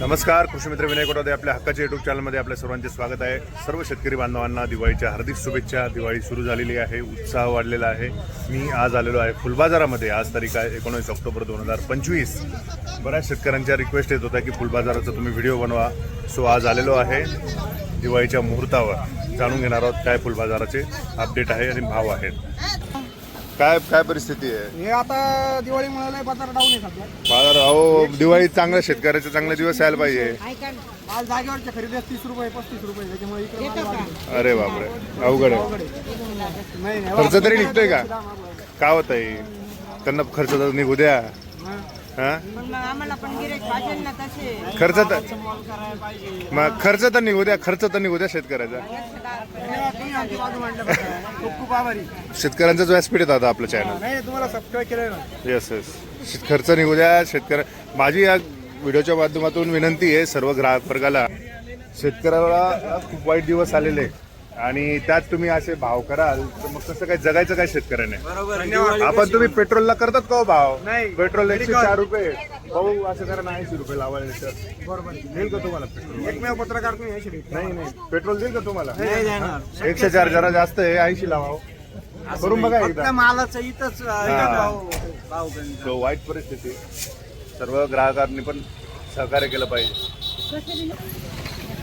नमस्कार कृषीमित्र विनय कोटादे आपल्या हक्काच्या युट्यूब चॅनलमध्ये आपल्या सर्वांचे स्वागत आहे. सर्व शेतकरी बांधवांना दिवाळीच्या हार्दिक शुभेच्छा. दिवाळी सुरू झालेली आहे उत्साह वाढलेला आहे. मी आज आलेलो आहे फुलबाजारामध्ये. आज तारीख आहे एकोणीस ऑक्टोबर दोन हजार पंचवीस. बऱ्याच शेतकऱ्यांच्या रिक्वेस्ट येत होता की फुलबाजाराचा तुम्ही व्हिडिओ बनवा. सो आज आलेलो आहे दिवाळीच्या मुहूर्तावर. जाणून घेणार आहोत काय फुलबाजाराचे अपडेट आहे आणि भाव आहेत. काय काय परिस्थिती आहे? हे आता दिवाळी मुळे बाजार डाऊन आहे सध्या. बाजार अहो दिवाळी चांगल्या शेतकऱ्याचे चांगले दिवस यायला पाहिजे. आज जागेवरच्या खरेदी तीस रुपये पस्तीस रुपये त्याच्यामुळे इकडे माल वाढले. अरे बापरे. अवघड आहे. अवघड आहे. नाही नाही खर्च तरी निघतोय का? काय होत आहे त्यांना खर्च तर निघू द्या. हा. खर्च तर मग खर्च तर निघू द्या खर्च तर निघू द्या शेतकऱ्याचा. खूप खूप आभारी शेतकऱ्यांचाच व्यासपीठ येतात आपलं चॅनल नाही तुम्हाला सबस्क्राईब केलं ना येस येस खर्च निघू द्या शेतकऱ्या माझी या व्हिडिओच्या माध्यमातून विनंती आहे सर्व ग्राहक वर्गाला शेतकऱ्याला खूप वाईट दिवस आलेले आहे. आणि त्यात तुम्ही असे भाव कराल तर मग कसं काय जगायचं काय शेतकऱ्याने? धन्यवाद. आपण तुम्ही पेट्रोलला करतात का हो भाव? नाही. पेट्रोल एकशे चार रुपये. भाऊ असं करा ऐंशी रुपये लावायला सर बरोबर. देईल का तुम्हाला पेट्रोल? एकमेव पत्रकार तुम्ही हे. नाही नाही. पेट्रोल देईल का तुम्हाला? नाही. एकशे चार जरा जास्त आहे ऐंशी लावा हो. करून बघा एकदा. मालाचं इथंच हा. वाईट परिस्थिती. सर्व ग्राहकांनी पण सहकार्य केलं पाहिजे.